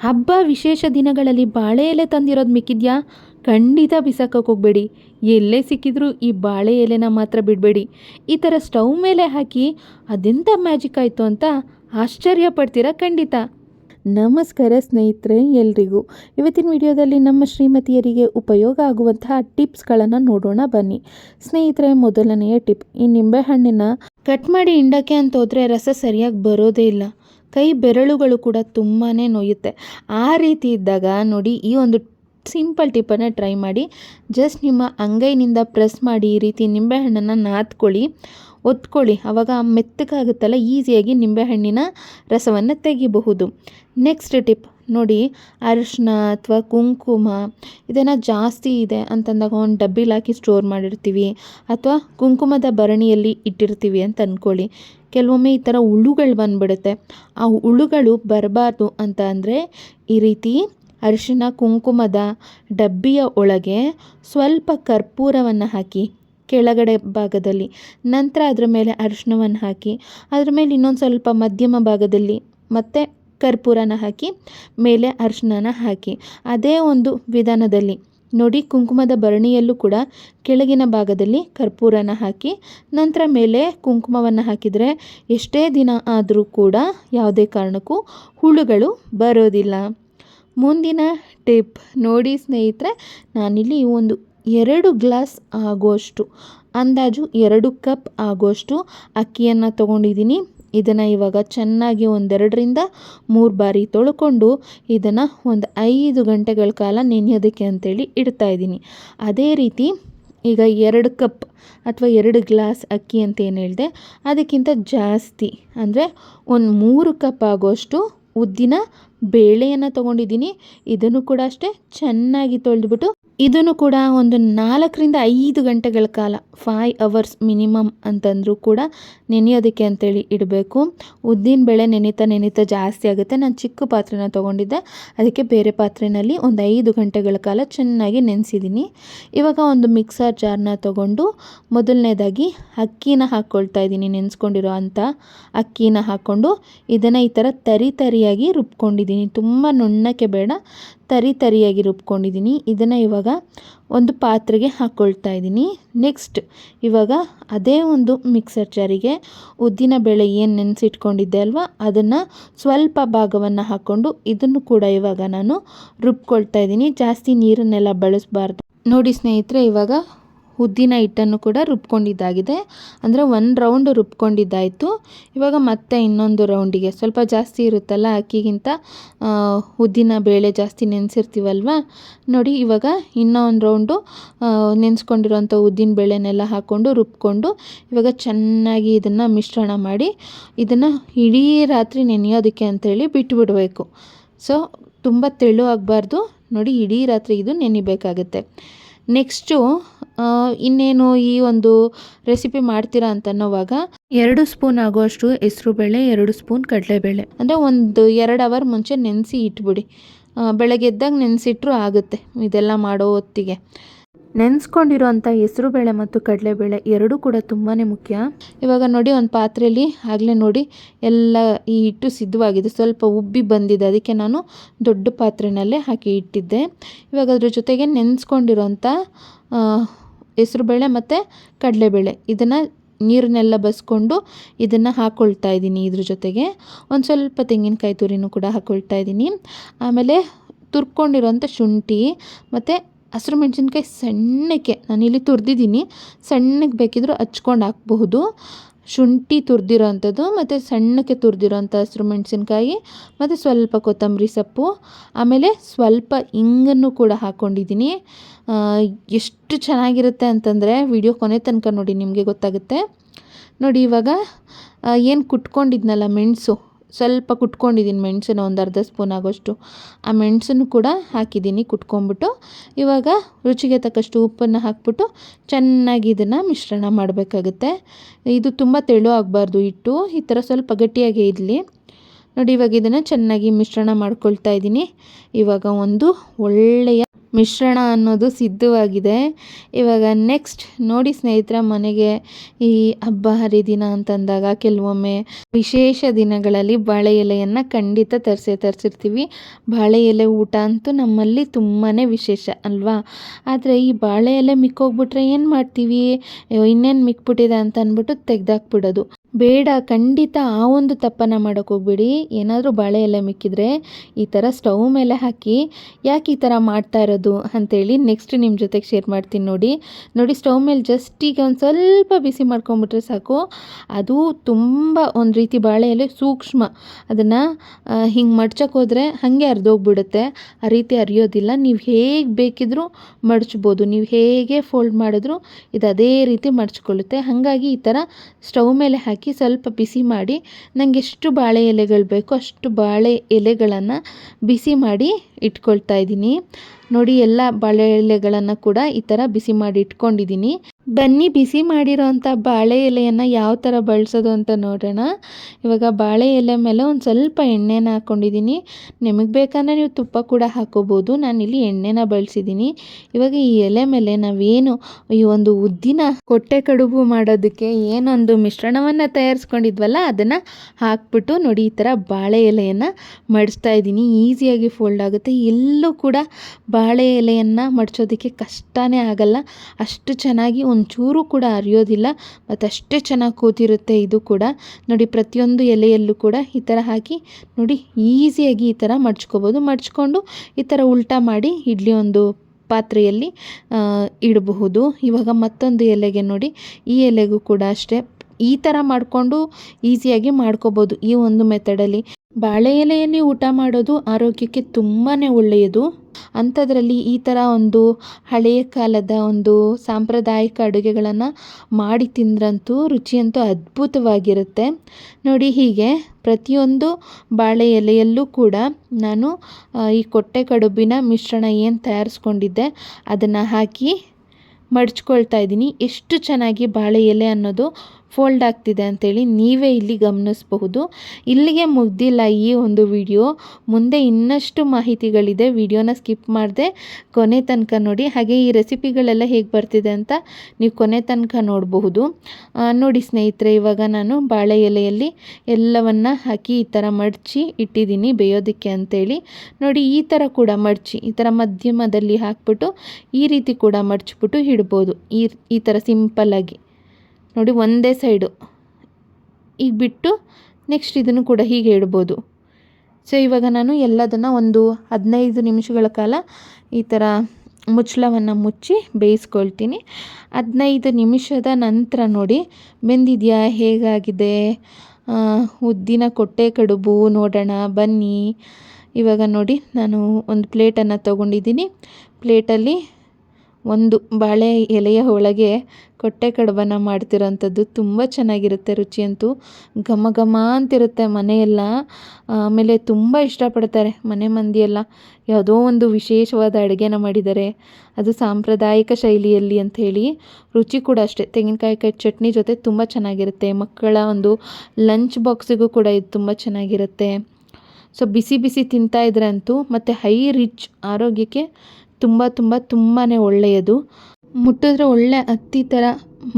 ಹಬ್ಬ ವಿಶೇಷ ದಿನಗಳಲ್ಲಿ ಬಾಳೆ ಎಲೆ ತಂದಿರೋದು ಮಿಕ್ಕಿದ್ಯಾ? ಖಂಡಿತ ಬಿಸಾಕಕ್ಕೆ ಹೋಗಬೇಡಿ. ಎಲ್ಲೇ ಸಿಕ್ಕಿದ್ರೂ ಈ ಬಾಳೆ ಎಲೆನ ಮಾತ್ರ ಬಿಡಬೇಡಿ. ಈ ಥರ ಸ್ಟವ್ ಮೇಲೆ ಹಾಕಿ ಅದೆಂಥ ಮ್ಯಾಜಿಕ್ ಆಯಿತು ಅಂತ ಆಶ್ಚರ್ಯ ಪಡ್ತೀರಾ? ಖಂಡಿತ. ನಮಸ್ಕಾರ ಸ್ನೇಹಿತರೆ ಎಲ್ರಿಗೂ. ಇವತ್ತಿನ ವಿಡಿಯೋದಲ್ಲಿ ನಮ್ಮ ಶ್ರೀಮತಿಯರಿಗೆ ಉಪಯೋಗ ಆಗುವಂತಹ ಟಿಪ್ಸ್ಗಳನ್ನು ನೋಡೋಣ ಬನ್ನಿ. ಸ್ನೇಹಿತರೆ, ಮೊದಲನೆಯ ಟಿಪ್, ಈ ನಿಂಬೆಹಣ್ಣಿನ ಕಟ್ ಮಾಡಿ ಹಿಂಡಕ್ಕೆ ಅಂತ ಹೋದರೆ ರಸ ಸರಿಯಾಗಿ ಬರೋದೇ ಇಲ್ಲ. ಕೈ ಬೆರಳುಗಳು ಕೂಡ ತುಂಬಾ ನೋಯುತ್ತೆ. ಆ ರೀತಿ ಇದ್ದಾಗ ನೋಡಿ, ಈ ಒಂದು ಸಿಂಪಲ್ ಟಿಪ್ಪನ್ನು ಟ್ರೈ ಮಾಡಿ. ಜಸ್ಟ್ ನಿಮ್ಮ ಅಂಗೈನಿಂದ ಪ್ರೆಸ್ ಮಾಡಿ, ಈ ರೀತಿ ನಿಂಬೆಹಣ್ಣನ್ನು ನಾದ್ಕೊಳ್ಳಿ, ಒತ್ಕೊಳ್ಳಿ. ಆವಾಗ ಮೆತ್ತಗಾಗುತ್ತಲ್ಲ, ಈಸಿಯಾಗಿ ನಿಂಬೆಹಣ್ಣಿನ ರಸವನ್ನು ತೆಗಿಬಹುದು. Next tip. ನೋಡಿ ಅರಿಶಿನ ಅಥವಾ ಕುಂಕುಮ ಇದನ್ನು ಜಾಸ್ತಿ ಇದೆ ಅಂತಂದಾಗ ಒಂದು ಡಬ್ಬಿಲಿ ಹಾಕಿ ಸ್ಟೋರ್ ಮಾಡಿರ್ತೀವಿ. ಅಥವಾ ಕುಂಕುಮದ ಭರಣಿಯಲ್ಲಿ ಇಟ್ಟಿರ್ತೀವಿ ಅಂತ ಅಂದ್ಕೊಳ್ಳಿ ಕೆಲವೊಮ್ಮೆ ಈ ಥರ ಹುಳುಗಳು ಬಂದುಬಿಡುತ್ತೆ. ಆ ಹುಳುಗಳು ಬರಬಾರ್ದು ಅಂತ ಅಂದರೆ, ಈ ರೀತಿ ಅರಿಶಿನ ಕುಂಕುಮದ ಡಬ್ಬಿಯ ಒಳಗೆ ಸ್ವಲ್ಪ ಕರ್ಪೂರವನ್ನು ಹಾಕಿ, ಕೆಳಗಡೆ ಭಾಗದಲ್ಲಿ ನಂತರ ಅದರ ಮೇಲೆ ಅರಿಶಿನವನ್ನು ಹಾಕಿ, ಅದರ ಮೇಲೆ ಇನ್ನೊಂದು ಸ್ವಲ್ಪ ಮಧ್ಯಮ ಭಾಗದಲ್ಲಿ ಮತ್ತೆ ಕರ್ಪೂರನ ಹಾಕಿ, ಮೇಲೆ ಅರಿಶಿಣನ ಹಾಕಿ. ಅದೇ ಒಂದು ವಿಧಾನದಲ್ಲಿ. ನೋಡಿ, ಕುಂಕುಮದ ಭರಣಿಯಲ್ಲೂ ಕೂಡ ಕೆಳಗಿನ ಭಾಗದಲ್ಲಿ ಕರ್ಪೂರನ ಹಾಕಿ, ನಂತರ ಮೇಲೆ ಕುಂಕುಮವನ್ನು ಹಾಕಿದರೆ ಎಷ್ಟೇ ದಿನ ಆದರೂ ಕೂಡ ಯಾವುದೇ ಕಾರಣಕ್ಕೂ ಹುಳುಗಳು ಬರೋದಿಲ್ಲ. ಮುಂದಿನ ಟಿಪ್. ನೋಡಿ ಸ್ನೇಹಿತರೆ, ನಾನಿಲ್ಲಿ ಒಂದು ಎರಡು ಗ್ಲಾಸ್ ಆಗುವಷ್ಟು, ಅಂದಾಜು ಎರಡು ಕಪ್ ಆಗುವಷ್ಟು ಅಕ್ಕಿಯನ್ನು ತೊಗೊಂಡಿದ್ದೀನಿ. ಇದನ್ನು ಇವಾಗ ಚೆನ್ನಾಗಿ ಒಂದೆರಡರಿಂದ ಮೂರು ಬಾರಿ ತೊಳ್ಕೊಂಡು ಇದನ್ನು ಒಂದು ಐದು ಗಂಟೆಗಳ ಕಾಲ ನೆನೆಯೋದಕ್ಕೆ ಅಂತೇಳಿ ಇಡ್ತಾ ಇದ್ದೀನಿ. ಅದೇ ರೀತಿ ಈಗ ಎರಡು ಕಪ್ ಅಥವಾ ಎರಡು ಗ್ಲಾಸ್ ಅಕ್ಕಿ ಅಂತ ಏನು ಹೇಳಿದೆ, ಅದಕ್ಕಿಂತ ಜಾಸ್ತಿ ಅಂದರೆ ಒಂದು ಮೂರು ಕಪ್ ಆಗೋಷ್ಟು ಉದ್ದಿನ ಬೇಳೆಯನ್ನು ತೊಗೊಂಡಿದ್ದೀನಿ. ಇದನ್ನು ಕೂಡ ಅಷ್ಟೇ ಚೆನ್ನಾಗಿ ತೊಳೆದ್ಬಿಟ್ಟು, ಇದನ್ನು ಕೂಡ ಒಂದು ನಾಲ್ಕರಿಂದ ಐದು ಗಂಟೆಗಳ ಕಾಲ ಫೈ ಅವರ್ಸ್ ಮಿನಿಮಮ್ ಅಂತಂದರೂ ಕೂಡ ನೆನೆಯೋದಕ್ಕೆ ಅಂತೇಳಿ ಇಡಬೇಕು. ಉದ್ದಿನ ಬೇಳೆ ನೆನೀತಾ ನೆನೀತಾ ಜಾಸ್ತಿ ಆಗುತ್ತೆ. ನಾನು ಚಿಕ್ಕ ಪಾತ್ರೆನ ತೊಗೊಂಡಿದ್ದೆ. ಅದಕ್ಕೆ ಬೇರೆ ಪಾತ್ರೆಯಲ್ಲಿ ಒಂದು ಐದು ಗಂಟೆಗಳ ಕಾಲ ಚೆನ್ನಾಗಿ ನೆನೆಸಿದ್ದೀನಿ. ಇವಾಗ ಒಂದು ಮಿಕ್ಸರ್ ಜಾರ್ನ ತೊಗೊಂಡು ಮೊದಲನೇದಾಗಿ ಅಕ್ಕಿನ ಹಾಕ್ಕೊಳ್ತಾ ಇದ್ದೀನಿ ನೆನೆಸ್ಕೊಂಡಿರೋ ಅಂಥ ಅಕ್ಕಿನ ಹಾಕ್ಕೊಂಡು, ಇದನ್ನು ಈ ಥರ ತರಿ ತರಿಯಾಗಿ ತುಂಬ ನುಣ್ಣಕ್ಕೆ ಬೇಡ, ತರಿ ತರಿಯಾಗಿ ರುಬ್ಕೊಂಡಿದ್ದೀನಿ. ಇದನ್ನು ಇವಾಗ ಒಂದು ಪಾತ್ರೆಗೆ ಹಾಕ್ಕೊಳ್ತಾ ಇದ್ದೀನಿ. ನೆಕ್ಸ್ಟ್ ಇವಾಗ ಅದೇ ಒಂದು ಮಿಕ್ಸರ್ ಜಾರಿಗೆ ಉದ್ದಿನ ಬೇಳೆ ಏನು ನೆನೆಸಿಟ್ಕೊಂಡಿದ್ದೆ ಅಲ್ವಾ, ಅದನ್ನು ಸ್ವಲ್ಪ ಭಾಗವನ್ನು ಹಾಕ್ಕೊಂಡು ಇದನ್ನು ಕೂಡ ಇವಾಗ ನಾನು ರುಬ್ಕೊಳ್ತಾ ಇದ್ದೀನಿ. ಜಾಸ್ತಿ ನೀರನ್ನೆಲ್ಲ ಬಳಸಬಾರ್ದು. ನೋಡಿ ಸ್ನೇಹಿತರೆ, ಇವಾಗ ಉದ್ದಿನ ಹಿಟ್ಟನ್ನು ಕೂಡ ರುಬ್ಕೊಂಡಿದ್ದಾಗಿದೆ. ಅಂದರೆ ಒಂದು ರೌಂಡ್ ರುಬ್ಕೊಂಡಿದ್ದಾಯಿತು. ಇವಾಗ ಮತ್ತೆ ಇನ್ನೊಂದು ರೌಂಡಿಗೆ ಸ್ವಲ್ಪ ಜಾಸ್ತಿ ಇರುತ್ತಲ್ಲ, ಅಕ್ಕಿಗಿಂತ ಉದ್ದಿನ ಬೇಳೆ ಜಾಸ್ತಿ ನೆನೆಸಿರ್ತೀವಲ್ವ? ನೋಡಿ, ಇವಾಗ ಇನ್ನೂ ಒಂದು ರೌಂಡು ನೆನೆಸ್ಕೊಂಡಿರೋಂಥ ಉದ್ದಿನ ಬೇಳೆನೆಲ್ಲ ಹಾಕ್ಕೊಂಡು ರುಬ್ಕೊಂಡು, ಇವಾಗ ಚೆನ್ನಾಗಿ ಇದನ್ನು ಮಿಶ್ರಣ ಮಾಡಿ, ಇದನ್ನು ಇಡೀ ರಾತ್ರಿ ನೆನೆಯೋದಕ್ಕೆ ಅಂಥೇಳಿ ಬಿಟ್ಟುಬಿಡಬೇಕು ಸೊ, ತುಂಬ ತೆಳು ಆಗಬಾರ್ದು. ನೋಡಿ, ಇಡೀ ರಾತ್ರಿ ಇದು ನೆನಿಬೇಕಾಗುತ್ತೆ. ನೆಕ್ಸ್ಟು ಇನ್ನೇನು ಈ ಒಂದು ರೆಸಿಪಿ ಮಾಡ್ತೀರಾ ಅಂತ ಅನ್ನೋವಾಗ ಎರಡು ಸ್ಪೂನ್ ಆಗುವಷ್ಟು ಹೆಸ್ರುಬೇಳೆ ಎರಡು ಸ್ಪೂನ್ ಕಡಲೆಬೇಳೆ ಅಂದರೆ ಒಂದು ಎರಡು ಅವರ್ ಮುಂಚೆ ನೆನೆಸಿ ಇಟ್ಬಿಡಿ. ಬೆಳಗ್ಗೆ ಎದ್ದಾಗ ನೆನೆಸಿಟ್ರು ಆಗುತ್ತೆ ಇದೆಲ್ಲ ಮಾಡೋ ಹೊತ್ತಿಗೆ. ನೆನೆಸ್ಕೊಂಡಿರೋಂಥ ಹೆಸರುಬೇಳೆ ಮತ್ತು ಕಡಲೆಬೇಳೆ ಎರಡೂ ಕೂಡ ತುಂಬಾ ಮುಖ್ಯ. ಇವಾಗ ನೋಡಿ ಒಂದು ಪಾತ್ರೆಯಲ್ಲಿ ಆಗಲೇ ನೋಡಿ ಎಲ್ಲ ಈ ಹಿಟ್ಟು ಸಿದ್ಧವಾಗಿದೆ. ಸ್ವಲ್ಪ ಉಬ್ಬಿ ಬಂದಿದೆ. ಅದಕ್ಕೆ ನಾನು ದೊಡ್ಡ ಪಾತ್ರೆನಲ್ಲೇ ಹಾಕಿ ಇಟ್ಟಿದ್ದೆ. ಇವಾಗ ಅದ್ರ ಜೊತೆಗೆ ನೆನೆಸ್ಕೊಂಡಿರೋಂಥ ಹೆಸ್ರುಬೇಳೆ ಮತ್ತು ಕಡಲೆಬೇಳೆ ಇದನ್ನು ನೀರನ್ನೆಲ್ಲ ಬಸ್ಕೊಂಡು ಇದನ್ನು ಹಾಕ್ಕೊಳ್ತಾ ಇದ್ದೀನಿ ಇದ್ರ ಜೊತೆಗೆ. ಒಂದು ಸ್ವಲ್ಪ ತೆಂಗಿನಕಾಯಿ ತುರಿನೂ ಕೂಡ ಹಾಕ್ಕೊಳ್ತಾ ಇದ್ದೀನಿ. ಆಮೇಲೆ ತುರ್ಕೊಂಡಿರೋಂಥ ಶುಂಠಿ ಮತ್ತು ಹಸಿರು ಮೆಣಸಿನ್ಕಾಯಿ ಸಣ್ಣಕ್ಕೆ ನಾನು ಇಲ್ಲಿ ತುರಿದಿದ್ದೀನಿ. ಸಣ್ಣಕ್ಕೆ ಬೇಕಿದ್ದರೂ ಹಚ್ಕೊಂಡು ಹಾಕ್ಬಹುದು. ಶುಂಠಿ ತುರಿದಿರೋ ಅಂಥದ್ದು ಮತ್ತು ಸಣ್ಣಕ್ಕೆ ತುರಿದಿರೋ ಅಂಥ ಹಸಿರು ಮೆಣಸಿನ್ಕಾಯಿ ಮತ್ತು ಸ್ವಲ್ಪ ಕೊತ್ತಂಬರಿ ಸೊಪ್ಪು, ಆಮೇಲೆ ಸ್ವಲ್ಪ ಇಂಗನ್ನು ಕೂಡ ಹಾಕ್ಕೊಂಡಿದ್ದೀನಿ ಎಷ್ಟು ಚೆನ್ನಾಗಿರುತ್ತೆ ಅಂತಂದರೆ ವಿಡಿಯೋ ಕೊನೆ ತನಕ ನೋಡಿ ನಿಮಗೆ ಗೊತ್ತಾಗುತ್ತೆ. ನೋಡಿ ಇವಾಗ ಏನು ಕುಟ್ಕೊಂಡಿದ್ನಲ್ಲ ಮೆಣಸು? ಸ್ವಲ್ಪ ಕುಟ್ಕೊಂಡಿದ್ದೀನಿ ಮೆಣಸನ್ನು, ಒಂದು ಅರ್ಧ ಸ್ಪೂನ್ ಆಗೋಷ್ಟು. ಆ ಮೆಣಸನ್ನು ಕೂಡ ಹಾಕಿದ್ದೀನಿ ಕುಟ್ಕೊಂಬಿಟ್ಟು ಇವಾಗ ರುಚಿಗೆ ತಕ್ಕಷ್ಟು ಉಪ್ಪನ್ನು ಹಾಕ್ಬಿಟ್ಟು ಚೆನ್ನಾಗಿ ಇದನ್ನು ಮಿಶ್ರಣ ಮಾಡಬೇಕಾಗುತ್ತೆ. ಇದು ತುಂಬ ತೆಳು ಆಗಬಾರ್ದು ಹಿಟ್ಟು, ಈ ಥರ ಸ್ವಲ್ಪ ಗಟ್ಟಿಯಾಗೇ ಇರಲಿ. ನೋಡಿ, ಇವಾಗ ಇದನ್ನು ಚೆನ್ನಾಗಿ ಮಿಶ್ರಣ ಮಾಡ್ಕೊಳ್ತಾ ಇದ್ದೀನಿ. ಇವಾಗ ಒಂದು ಒಳ್ಳೆಯ ಮಿಶ್ರಣ ಅನ್ನೋದು ಸಿದ್ಧವಾಗಿದೆ. ಇವಾಗ ನೆಕ್ಸ್ಟ್ ನೋಡಿ ಸ್ನೇಹಿತರ, ಮನೆಗೆ ಈ ಹಬ್ಬ ಹರಿದಿನ ಅಂತಂದಾಗ ಕೆಲವೊಮ್ಮೆ ವಿಶೇಷ ದಿನಗಳಲ್ಲಿ ಬಾಳೆ ಎಲೆಯನ್ನು ಖಂಡಿತ ತರಿಸಿ ತರಿಸಿರ್ತೀವಿ. ಬಾಳೆ ಎಲೆ ಊಟ ಅಂತೂ ನಮ್ಮಲ್ಲಿ ತುಂಬಾ ವಿಶೇಷ, ಅಲ್ವಾ? ಆದರೆ ಈ ಬಾಳೆ ಎಲೆ ಮಿಕ್ಕೋಗ್ಬಿಟ್ರೆ ಏನು ಮಾಡ್ತೀವಿ? ಇನ್ನೇನು ಮಿಕ್ಬಿಟ್ಟಿದೆ ಅಂತ ಅಂದ್ಬಿಟ್ಟು ತೆಗ್ದಾಕ್ಬಿಡೋದು. ಬೇಡ, ಖಂಡಿತ ಆ ಒಂದು ತಪ್ಪನ್ನು ಮಾಡೋಕ್ಕೆ ಹೋಗ್ಬೇಡಿ. ಏನಾದರೂ ಬಾಳೆ ಎಲೆ ಮಿಕ್ಕಿದ್ರೆ ಈ ಥರ ಸ್ಟವ್ ಮೇಲೆ ಹಾಕಿ ಯಾಕೆ ಈ ಥರ ಮಾಡ್ತಾ ಇರೋದು ಅಂತೇಳಿ ನೆಕ್ಸ್ಟ್ ನಿಮ್ಮ ಜೊತೆಗೆ ಶೇರ್ ಮಾಡ್ತೀನಿ ನೋಡಿ. ನೋಡಿ ಸ್ಟವ್ ಮೇಲೆ ಜಸ್ಟ್ ಈಗ ಒಂದು ಸ್ವಲ್ಪ ಬಿಸಿ ಮಾಡ್ಕೊಂಬಿಟ್ರೆ ಸಾಕು. ಅದು ತುಂಬ ಒಂದು ರೀತಿ ಬಾಳೆ ಎಲೆ ಸೂಕ್ಷ್ಮ. ಅದನ್ನು ಹಿಂಗೆ ಮಡ್ಚಕ್ಕೆ ಹೋದರೆ ಹಾಗೆ ಅರ್ಧೋಗ್ಬಿಡುತ್ತೆ ಆ ರೀತಿ ಅರಿಯೋದಿಲ್ಲ ನೀವು ಹೇಗೆ ಬೇಕಿದ್ರೂ ಮಡಚ್ಬೋದು. ನೀವು ಹೇಗೆ ಫೋಲ್ಡ್ ಮಾಡಿದ್ರು ಇದು ಅದೇ ರೀತಿ ಮಡ್ಚ್ಕೊಳ್ಳುತ್ತೆ. ಹಾಗಾಗಿ ಈ ಥರ ಸ್ಟವ್ ಮೇಲೆ ಹಾಕಿ ಸ್ವಲ್ಪ ಬಿಸಿ ಮಾಡಿ ನನಗೆ ಎಷ್ಟು ಬಾಳೆ ಎಲೆಗಳು ಬೇಕೋ ಅಷ್ಟು ಬಾಳೆ ಎಲೆಗಳನ್ನು ಬಿಸಿ ಮಾಡಿ ಇಟ್ಕೊಳ್ತಾ ಇದ್ದೀನಿ. ನೋಡಿ ಎಲ್ಲ ಬಾಳೆ ಎಲೆಗಳನ್ನು ಕೂಡ ಈ ಥರ ಬಿಸಿ ಮಾಡಿ ಇಟ್ಕೊಂಡಿದ್ದೀನಿ. ಬನ್ನಿ, ಬಿಸಿ ಮಾಡಿರೋ ಅಂಥ ಬಾಳೆ ಎಲೆಯನ್ನು ಯಾವ ಥರ ಬಳಸೋದು ಅಂತ ನೋಡೋಣ. ಇವಾಗ ಬಾಳೆ ಎಲೆ ಮೇಲೆ ಒಂದು ಸ್ವಲ್ಪ ಎಣ್ಣೆನ ಹಾಕ್ಕೊಂಡಿದ್ದೀನಿ. ನಿಮಗೆ ಬೇಕಂದರೆ ನೀವು ತುಪ್ಪ ಕೂಡ ಹಾಕೋಬೋದು. ನಾನಿಲ್ಲಿ ಎಣ್ಣೆನ ಬಳಸಿದ್ದೀನಿ. ಇವಾಗ ಈ ಎಲೆ ಮೇಲೆ ನಾವೇನು ಈ ಒಂದು ಉದ್ದಿನ ಕೊಟ್ಟೆ ಕಡುಬು ಮಾಡೋದಕ್ಕೆ ಏನೊಂದು ಮಿಶ್ರಣವನ್ನು ತಯಾರಿಸ್ಕೊಂಡಿದ್ವಲ್ಲ, ಅದನ್ನು ಹಾಕ್ಬಿಟ್ಟು ನೋಡಿ, ಈ ಥರ ಬಾಳೆ ಎಲೆಯನ್ನು ಮಡಿಸ್ತಾ ಇದ್ದೀನಿ. ಈಸಿಯಾಗಿ ಫೋಲ್ಡ್ ಆಗುತ್ತೆ. ಎಲ್ಲೂ ಕೂಡ ಬಾಳೆ ಎಲೆಯನ್ನು ಮಡಿಸೋದಕ್ಕೆ ಕಷ್ಟನೇ ಆಗಲ್ಲ. ಅಷ್ಟು ಚೆನ್ನಾಗಿ ಒಂಚೂರು ಕೂಡ ಅರಿಯೋದಿಲ್ಲ ಮತ್ತು ಅಷ್ಟೇ ಚೆನ್ನಾಗಿ ಕೂತಿರುತ್ತೆ ಇದು ಕೂಡ. ನೋಡಿ, ಪ್ರತಿಯೊಂದು ಎಲೆಯಲ್ಲೂ ಕೂಡ ಈ ಥರ ಹಾಕಿ, ನೋಡಿ, ಈಸಿಯಾಗಿ ಈ ಥರ ಮಡ್ಚ್ಕೋಬೋದು. ಮಡ್ಚ್ಕೊಂಡು ಈ ಥರ ಉಲ್ಟಾ ಮಾಡಿ ಇಡ್ಲಿ ಒಂದು ಪಾತ್ರೆಯಲ್ಲಿ ಇಡಬಹುದು. ಇವಾಗ ಮತ್ತೊಂದು ಎಲೆಗೆ ನೋಡಿ, ಈ ಎಲೆಗೂ ಕೂಡ ಅಷ್ಟೇ. ಈ ಥರ ಮಾಡಿಕೊಂಡು ಈಸಿಯಾಗಿ ಮಾಡ್ಕೋಬೋದು ಈ ಒಂದು ಮೆಥಡಲ್ಲಿ ಬಾಳೆ ಎಲೆಯಲ್ಲಿ ಊಟ ಮಾಡೋದು ಆರೋಗ್ಯಕ್ಕೆ ತುಂಬಾ ಒಳ್ಳೆಯದು. ಅಂಥದ್ರಲ್ಲಿ ಈ ಥರ ಒಂದು ಹಳೆಯ ಕಾಲದ ಒಂದು ಸಾಂಪ್ರದಾಯಿಕ ಅಡುಗೆಗಳನ್ನು ಮಾಡಿ ತಿಂದ್ರಂತೂ ರುಚಿಯಂತೂ ಅದ್ಭುತವಾಗಿರುತ್ತೆ. ನೋಡಿ ಹೀಗೆ ಪ್ರತಿಯೊಂದು ಬಾಳೆ ಎಲೆಯಲ್ಲೂ ಕೂಡ ನಾನು ಈ ಕೊಟ್ಟೆ ಕಡುಬಿನ ಮಿಶ್ರಣ ಏನು ತಯಾರಿಸ್ಕೊಂಡಿದ್ದೆ ಅದನ್ನು ಹಾಕಿ ಮಡ್ಚ್ಕೊಳ್ತಾ ಇದ್ದೀನಿ. ಎಷ್ಟು ಚೆನ್ನಾಗಿ ಬಾಳೆ ಎಲೆ ಅನ್ನೋದು ಫೋಲ್ಡ್ ಆಗ್ತಿದೆ ಅಂಥೇಳಿ ನೀವೇ ಇಲ್ಲಿ ಗಮನಿಸಬಹುದು. ಇಲ್ಲಿಗೆ ಮುಗ್ದಿಲ್ಲ ಈ ಒಂದು ವಿಡಿಯೋ. ಮುಂದೆ ಇನ್ನಷ್ಟು ಮಾಹಿತಿಗಳಿದೆ, ವಿಡಿಯೋನ ಸ್ಕಿಪ್ ಮಾಡಿದೆ ಕೊನೆ ತನಕ ನೋಡಿ. ಹಾಗೆ ಈ ರೆಸಿಪಿಗಳೆಲ್ಲ ಹೇಗೆ ಬರ್ತಿದೆ ಅಂತ ನೀವು ಕೊನೆ ತನಕ ನೋಡಬಹುದು. ನೋಡಿ ಸ್ನೇಹಿತರೆ, ಇವಾಗ ನಾನು ಬಾಳೆ ಎಲೆಯಲ್ಲಿ ಎಲ್ಲವನ್ನು ಹಾಕಿ ಈ ಥರ ಮಡಚಿ ಇಟ್ಟಿದ್ದೀನಿ ಬೇಯೋದಕ್ಕೆ ಅಂತೇಳಿ. ನೋಡಿ, ಈ ಥರ ಕೂಡ ಮಡಚಿ, ಈ ಥರ ಮಧ್ಯಮದಲ್ಲಿ ಹಾಕ್ಬಿಟ್ಟು ಈ ರೀತಿ ಕೂಡ ಮಡ್ಚಿಬಿಟ್ಟು ಇಡ್ಬೋದು. ಈ ಈ ಥರ ಸಿಂಪಲ್ಲಾಗಿ. ನೋಡಿ, ಒಂದೇ ಸೈಡು. ಈಗ ಬಿಟ್ಟು ನೆಕ್ಸ್ಟ್ ಇದನ್ನು ಕೂಡ ಹೀಗೆ ಇಡ್ಬೋದು ಸೊ ಇವಾಗ ನಾನು ಎಲ್ಲದನ್ನು ಒಂದು ಹದಿನೈದು ನಿಮಿಷಗಳ ಕಾಲ ಈ ಥರ ಮುಚ್ಚಳವನ್ನು ಮುಚ್ಚಿ ಬೇಯಿಸ್ಕೊಳ್ತೀನಿ. ಹದಿನೈದು ನಿಮಿಷದ ನಂತರ ನೋಡಿ, ಬೆಂದಿದೆಯಾ, ಹೇಗಾಗಿದೆ? ಉದ್ದಿನ ಕೊಟ್ಟೆ ಕಡುಬು ನೋಡೋಣ, ಬನ್ನಿ. ಇವಾಗ ನೋಡಿ, ನಾನು ಒಂದು ಪ್ಲೇಟನ್ನು ತೊಗೊಂಡಿದ್ದೀನಿ. ಪ್ಲೇಟಲ್ಲಿ ಒಂದು ಬಾಳೆ ಎಲೆಯ ಒಳಗೆ ಕೊಟ್ಟೆ ಕಡುಬನ್ನು ಮಾಡ್ತಿರೋಂಥದ್ದು ತುಂಬ ಚೆನ್ನಾಗಿರುತ್ತೆ, ರುಚಿಯಂತೂ. ಘಮ ಘಮ ಅಂತಿರುತ್ತೆ ಮನೆಯೆಲ್ಲ. ಆಮೇಲೆ ತುಂಬ ಇಷ್ಟಪಡ್ತಾರೆ ಮನೆ ಮಂದಿಯೆಲ್ಲ. ಯಾವುದೋ ಒಂದು ವಿಶೇಷವಾದ ಅಡುಗೆನ ಮಾಡಿದ್ದಾರೆ. ಅದು ಸಾಂಪ್ರದಾಯಿಕ ಶೈಲಿಯಲ್ಲಿ ಅಂತ ಹೇಳಿ ರುಚಿ ಕೂಡ ಅಷ್ಟೇ. ತೆಂಗಿನಕಾಯಿ ಕಾಯಿ ಚಟ್ನಿ ಜೊತೆ ತುಂಬ ಚೆನ್ನಾಗಿರುತ್ತೆ. ಮಕ್ಕಳ ಒಂದು ಲಂಚ್ ಬಾಕ್ಸಿಗೂ ಕೂಡ ಇದು ತುಂಬ ಚೆನ್ನಾಗಿರುತ್ತೆ. ಸೊ ಬಿಸಿ ಬಿಸಿ ತಿಂತಾ ಅಂತೂ ಮತ್ತು ಹೈ ರಿಚ್ ಆರೋಗ್ಯಕ್ಕೆ ತುಂಬ ತುಂಬ ತುಂಬಾ ಒಳ್ಳೆಯದು. ಮುಟ್ಟಿದ್ರೆ ಒಳ್ಳೆ ಹತ್ತಿ ಥರ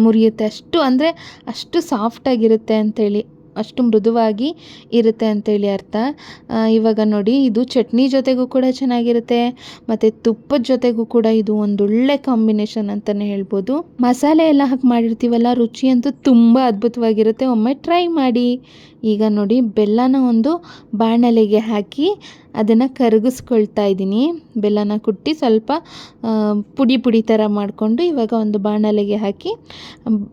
ಮುರಿಯುತ್ತೆ. ಅಷ್ಟು ಅಂದರೆ ಅಷ್ಟು ಸಾಫ್ಟಾಗಿರುತ್ತೆ ಅಂಥೇಳಿ ಅಷ್ಟು ಮೃದುವಾಗಿ ಇರುತ್ತೆ ಅಂಥೇಳಿ ಅರ್ಥ. ಇವಾಗ ನೋಡಿ, ಇದು ಚಟ್ನಿ ಜೊತೆಗೂ ಕೂಡ ಚೆನ್ನಾಗಿರುತ್ತೆ, ಮತ್ತು ತುಪ್ಪದ ಜೊತೆಗೂ ಕೂಡ ಇದು ಒಂದೊಳ್ಳೆ ಕಾಂಬಿನೇಷನ್ ಅಂತಲೇ ಹೇಳ್ಬೋದು. ಮಸಾಲೆ ಎಲ್ಲ ಹಾಕಿ ಮಾಡಿರ್ತೀವಲ್ಲ, ರುಚಿ ಅಂತೂ ತುಂಬ ಅದ್ಭುತವಾಗಿರುತ್ತೆ. ಒಮ್ಮೆ ಟ್ರೈ ಮಾಡಿ. ಈಗ ನೋಡಿ, ಬೆಲ್ಲನ ಒಂದು ಬಾಣಲೆಗೆ ಹಾಕಿ ಅದನ್ನು ಕರಗಿಸ್ಕೊಳ್ತಾ ಇದ್ದೀನಿ. ಬೆಲ್ಲನ ಕುಟ್ಟಿ ಸ್ವಲ್ಪ ಪುಡಿ ಪುಡಿ ಥರ ಮಾಡಿಕೊಂಡು ಇವಾಗ ಒಂದು ಬಾಣಲೆಗೆ ಹಾಕಿ,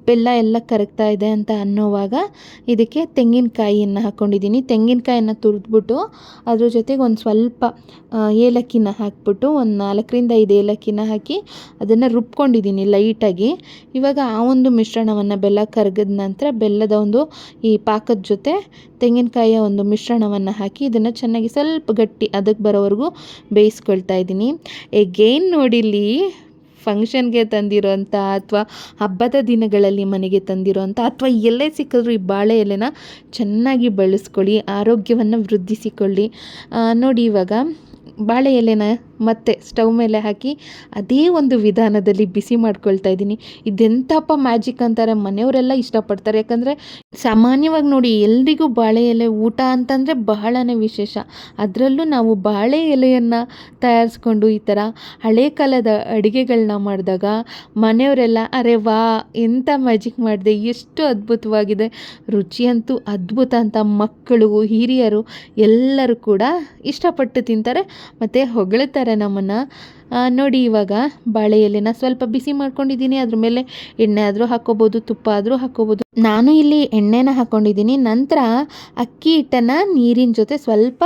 ಬೆಲ್ಲ ಎಲ್ಲ ಕರಗ್ತಾ ಇದೆ ಅಂತ ಅನ್ನೋವಾಗ ಇದಕ್ಕೆ ತೆಂಗಿನಕಾಯಿಯನ್ನು ಹಾಕ್ಕೊಂಡಿದ್ದೀನಿ ತೆಂಗಿನಕಾಯಿಯನ್ನು ತುರಿದ್ಬಿಟ್ಟು ಅದ್ರ ಜೊತೆಗೆ ಒಂದು ಸ್ವಲ್ಪ ಏಲಕ್ಕಿನ ಹಾಕ್ಬಿಟ್ಟು ಒಂದು ನಾಲ್ಕರಿಂದ ಐದು ಏಲಕ್ಕಿನ ಹಾಕಿ ಅದನ್ನು ರುಬ್ಕೊಂಡಿದ್ದೀನಿ ಲೈಟಾಗಿ. ಇವಾಗ ಆ ಒಂದು ಮಿಶ್ರಣವನ್ನು ಬೆಲ್ಲ ಕರಗಿದ ನಂತರ ಬೆಲ್ಲದ ಒಂದು ಈ ಪಾಕದ ಜೊತೆ ತೆಂಗಿನಕಾಯಿಯ ಒಂದು ಮಿಶ್ರಣವನ್ನು ಹಾಕಿ ಇದನ್ನು ಚೆನ್ನಾಗಿ ಸ್ವಲ್ಪ ಗಟ್ಟಿ ಅದಕ್ಕೆ ಬರೋವರೆಗೂ ಬೇಯಿಸ್ಕೊಳ್ತಾ ಇದ್ದೀನಿ. ಎಗೇನ್ ನೋಡಿಲ್ಲಿ ಫಂಕ್ಷನ್ಗೆ ತಂದಿರೋಂಥ ಅಥವಾ ಹಬ್ಬದ ದಿನಗಳಲ್ಲಿ ಮನೆಗೆ ತಂದಿರೋಂಥ ಅಥವಾ ಎಲ್ಲೇ ಸಿಕ್ಕಿದ್ರು ಈ ಬಾಳೆ ಎಲೆನ ಚೆನ್ನಾಗಿ ಬಳಸ್ಕೊಳ್ಳಿ, ಆರೋಗ್ಯವನ್ನು ವೃದ್ಧಿಸಿಕೊಳ್ಳಿ. ನೋಡಿ ಇವಾಗ ಬಾಳೆ ಎಲೆನ ಮತ್ತೆ ಸ್ಟವ್ ಮೇಲೆ ಹಾಕಿ ಅದೇ ಒಂದು ವಿಧಾನದಲ್ಲಿ ಬಿಸಿ ಮಾಡ್ಕೊಳ್ತಾ ಇದ್ದೀನಿ. ಇದೆಂಥಪ್ಪ ಮ್ಯಾಜಿಕ್ ಅಂತಾರೆ, ಮನೆಯವರೆಲ್ಲ ಇಷ್ಟಪಡ್ತಾರೆ. ಯಾಕಂದರೆ ಸಾಮಾನ್ಯವಾಗಿ ನೋಡಿ ಎಲ್ರಿಗೂ ಬಾಳೆ ಎಲೆ ಊಟ ಅಂತಂದರೆ ಬಹಳನೇ ವಿಶೇಷ. ಅದರಲ್ಲೂ ನಾವು ಬಾಳೆ ಎಲೆಯನ್ನು ತಯಾರಿಸ್ಕೊಂಡು ಈ ಥರ ಹಳೆ ಕಾಲದ ಅಡುಗೆಗಳನ್ನ ಮಾಡಿದಾಗ ಮನೆಯವರೆಲ್ಲ, ಅರೆ ವಾ ಎಂಥ ಮ್ಯಾಜಿಕ್ ಮಾಡಿದೆ, ಎಷ್ಟು ಅದ್ಭುತವಾಗಿದೆ. ರುಚಿಯಂತೂ ಅದ್ಭುತ ಅಂತ ಮಕ್ಕಳು, ಹಿರಿಯರು ಎಲ್ಲರೂ ಕೂಡ ಇಷ್ಟಪಟ್ಟು ತಿಂತಾರೆ. ಮತ್ತು ಹೊಗಳ್ತಾರೆ ನಮ್ಮನ್ನು. ನೋಡಿ ಇವಾಗ ಬಾಳೆ ಎಲೆನ ಸ್ವಲ್ಪ ಬಿಸಿ ಮಾಡ್ಕೊಂಡಿದ್ದೀನಿ, ಅದ್ರ ಮೇಲೆ ಎಣ್ಣೆ ಆದರೂ ಹಾಕ್ಕೋಬೋದು ತುಪ್ಪ ಆದರೂ ಹಾಕ್ಕೋಬೋದು ನಾನು ಇಲ್ಲಿ ಎಣ್ಣೆನ ಹಾಕ್ಕೊಂಡಿದ್ದೀನಿ ನಂತರ ಅಕ್ಕಿ ಹಿಟ್ಟನ್ನು ನೀರಿನ ಜೊತೆ ಸ್ವಲ್ಪ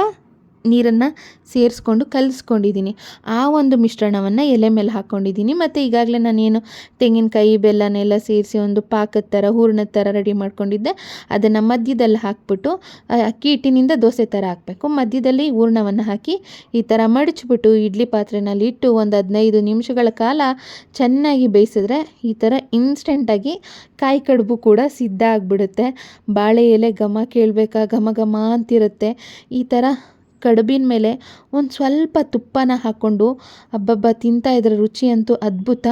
ನೀರನ್ನು ಸೇರಿಸ್ಕೊಂಡು ಕಲಿಸ್ಕೊಂಡಿದ್ದೀನಿ. ಆ ಒಂದು ಮಿಶ್ರಣವನ್ನು ಎಲೆ ಮೇಲೆ ಹಾಕ್ಕೊಂಡಿದ್ದೀನಿ ಮತ್ತು ಈಗಾಗಲೇ ನಾನೇನು ತೆಂಗಿನಕಾಯಿ, ಬೆಲ್ಲನೆಲ್ಲ ಸೇರಿಸಿ ಒಂದು ಪಾಕದ ಥರ, ಹೂರ್ಣದ ಥರ ರೆಡಿ ಮಾಡ್ಕೊಂಡಿದ್ದೆ. ಅದನ್ನು ಮಧ್ಯದಲ್ಲಿ ಹಾಕ್ಬಿಟ್ಟು ಅಕ್ಕಿ ಹಿಟ್ಟಿನಿಂದ ದೋಸೆ ಥರ ಹಾಕಬೇಕು. ಮಧ್ಯದಲ್ಲಿ ಹೂರ್ಣವನ್ನು ಹಾಕಿ ಈ ಥರ ಮಡಚಿಬಿಟ್ಟು ಇಡ್ಲಿ ಪಾತ್ರೆನಲ್ಲಿ ಇಟ್ಟು ಒಂದು ಹದಿನೈದು ನಿಮಿಷಗಳ ಕಾಲ ಚೆನ್ನಾಗಿ ಬೇಯಿಸಿದ್ರೆ ಈ ಥರ ಇನ್ಸ್ಟೆಂಟಾಗಿ ಕಾಯಿ ಕಡುಬು ಕೂಡ ಸಿದ್ಧ ಆಗಿಬಿಡುತ್ತೆ. ಬಾಳೆ ಎಲೆ ಘಮ ಕೇಳಬೇಕಾ? ಘಮ ಘಮ ಅಂತಿರುತ್ತೆ. ಈ ಥರ ಕಡುಬಿನ ಮೇಲೆ ಒಂದು ಸ್ವಲ್ಪ ತುಪ್ಪನ ಹಾಕ್ಕೊಂಡು ಅಬ್ಬಬ್ಬ ತಿಂತಾ ಇದ್ರೆ ರುಚಿ ಅಂತೂ ಅದ್ಭುತ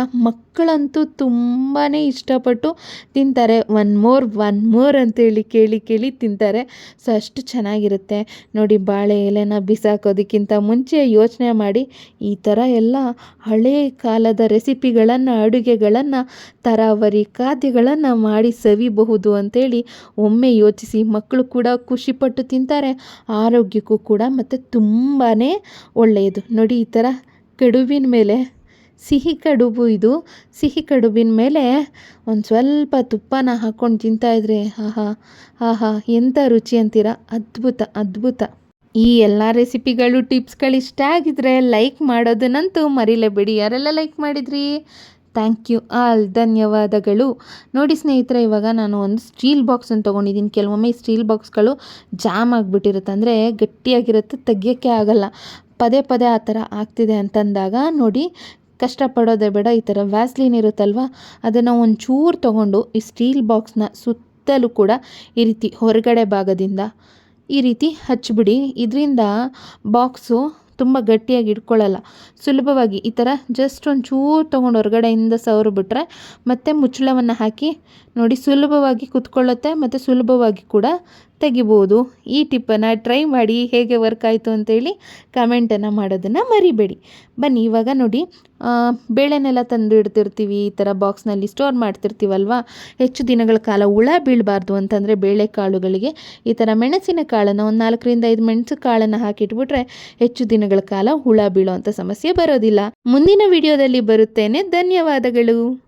ಮಕ್ಕಳಂತೂ ತುಂಬಾ ಇಷ್ಟಪಟ್ಟು ತಿಂತಾರೆ. ಒನ್ ಮೋರ್ ಒನ್ ಮೋರ್ ಅಂತೇಳಿ ಕೇಳಿ ಕೇಳಿ ತಿಂತಾರೆ. ಸೊ ಅಷ್ಟು ಚೆನ್ನಾಗಿರುತ್ತೆ. ನೋಡಿ, ಬಾಳೆ ಎಲೆನ ಬಿಸಾಕೋದಕ್ಕಿಂತ ಮುಂಚೆ ಯೋಚನೆ ಮಾಡಿ ಈ ಥರ ಎಲ್ಲ ಹಳೇ ಕಾಲದ ರೆಸಿಪಿಗಳನ್ನು, ಅಡುಗೆಗಳನ್ನು, ತರಾವರಿ ಖಾದ್ಯಗಳನ್ನು ಮಾಡಿ ಸವಿಬಹುದು ಅಂತೇಳಿ ಒಮ್ಮೆ ಯೋಚಿಸಿ ಮಕ್ಕಳು ಕೂಡ ಖುಷಿಪಟ್ಟು ತಿಂತಾರೆ. ಆರೋಗ್ಯಕ್ಕೂ ಕೂಡ ಮತ್ತು ತುಂಬಾ ಒಳ್ಳೆಯದು. ನೋಡಿ, ಈ ಥರ ಕಡುವಿನ ಮೇಲೆ ಸಿಹಿ ಕಡುಬು ಇದು. ಸಿಹಿ ಕಡುಬಿನ ಮೇಲೆ ಒಂದು ಸ್ವಲ್ಪ ತುಪ್ಪನ ಹಾಕ್ಕೊಂಡು ತಿಂತಾಯಿದ್ರೆ ಆಹಾ ಆಹಾ ಎಂಥ ರುಚಿ ಅಂತೀರ? ಅದ್ಭುತ ಅದ್ಭುತ. ಈ ಎಲ್ಲ ರೆಸಿಪಿಗಳು, ಟಿಪ್ಸ್ಗಳು ಇಷ್ಟ ಆಗಿದ್ರೆ ಲೈಕ್ ಮಾಡೋದನ್ನಂತೂ ಮರಿಲೇಬೇಡಿ. ಯಾರೆಲ್ಲ ಲೈಕ್ ಮಾಡಿದ್ರಿ? Thank you. ಆಲ್ ಧನ್ಯವಾದಗಳು. ನೋಡಿ ಸ್ನೇಹಿತರೆ, ಇವಾಗ ನಾನು ಒಂದು ಸ್ಟೀಲ್ ಬಾಕ್ಸನ್ನು ತೊಗೊಂಡಿದ್ದೀನಿ. ಕೆಲವೊಮ್ಮೆ ಸ್ಟೀಲ್ ಬಾಕ್ಸ್ಗಳು ಜಾಮ್ ಆಗಿಬಿಟ್ಟಿರುತ್ತೆ. ಅಂದರೆ ಗಟ್ಟಿಯಾಗಿರುತ್ತೆ, ತೆಗಿಯೋಕ್ಕೆ ಆಗಲ್ಲ. ಪದೇ ಪದೇ ಆ ಥರ ಆಗ್ತಿದೆ ಅಂತಂದಾಗ ನೋಡಿ ಕಷ್ಟಪಡೋದೇ ಬೇಡ, ಈ ಥರ ವ್ಯಾಸ್ಲಿನ್ ಇರುತ್ತಲ್ವ? ಅದನ್ನು ಒಂಚೂರು ತೊಗೊಂಡು ಈ ಸ್ಟೀಲ್ ಬಾಕ್ಸ್ನ ಸುತ್ತಲೂ ಕೂಡ ಈ ರೀತಿ ಹೊರಗಡೆ ಭಾಗದಿಂದ ಈ ರೀತಿ ಹಚ್ಚಿಬಿಡಿ. ಇದರಿಂದ ಬಾಕ್ಸು ತುಂಬ ಗಟ್ಟಿಯಾಗಿ ಇಟ್ಕೊಳ್ಳಲ್ಲ ಸುಲಭವಾಗಿ ಈ ಥರ ಜಸ್ಟ್ ಒಂಚೂರು ತೊಗೊಂಡು ಹೊರಗಡೆಯಿಂದ ಸವರು ಬಿಟ್ಟರೆ ಮತ್ತೆ ಮುಚ್ಚಳವನ್ನು ಹಾಕಿ ನೋಡಿ ಸುಲಭವಾಗಿ ಕುತ್ಕೊಳ್ಳುತ್ತೆ ಮತ್ತು ಸುಲಭವಾಗಿ ಕೂಡ ತೆಗಿಬೋದು. ಈ ಟಿಪ್ಪನ್ನು ಟ್ರೈ ಮಾಡಿ ಹೇಗೆ ವರ್ಕ್ ಆಯಿತು ಅಂತೇಳಿ ಕಮೆಂಟನ್ನು ಮಾಡೋದನ್ನು ಮರಿಬೇಡಿ. ಬನ್ನಿ, ಇವಾಗ ನೋಡಿ ಬೇಳೆನೆಲ್ಲ ತಂದು ಇಡ್ತಿರ್ತೀವಿ ಈ ಥರ ಬಾಕ್ಸ್ನಲ್ಲಿ ಸ್ಟೋರ್ ಮಾಡ್ತಿರ್ತೀವಲ್ವ? ಹೆಚ್ಚು ದಿನಗಳ ಕಾಲ ಹುಳ ಬೀಳಬಾರ್ದು ಅಂತಂದರೆ ಬೇಳೆಕಾಳುಗಳಿಗೆ ಈ ಥರ ಮೆಣಸಿನ ಕಾಳನ್ನು ಒಂದು ನಾಲ್ಕರಿಂದ ಐದು ಮೆಣಸು ಕಾಳನ್ನು ಹಾಕಿಟ್ಬಿಟ್ರೆ ಹೆಚ್ಚು ದಿನಗಳ ಕಾಲ ಹುಳ ಬೀಳೋ ಸಮಸ್ಯೆ ಬರೋದಿಲ್ಲ. ಮುಂದಿನ ವಿಡಿಯೋದಲ್ಲಿ ಬರುತ್ತೇನೆ. ಧನ್ಯವಾದಗಳು.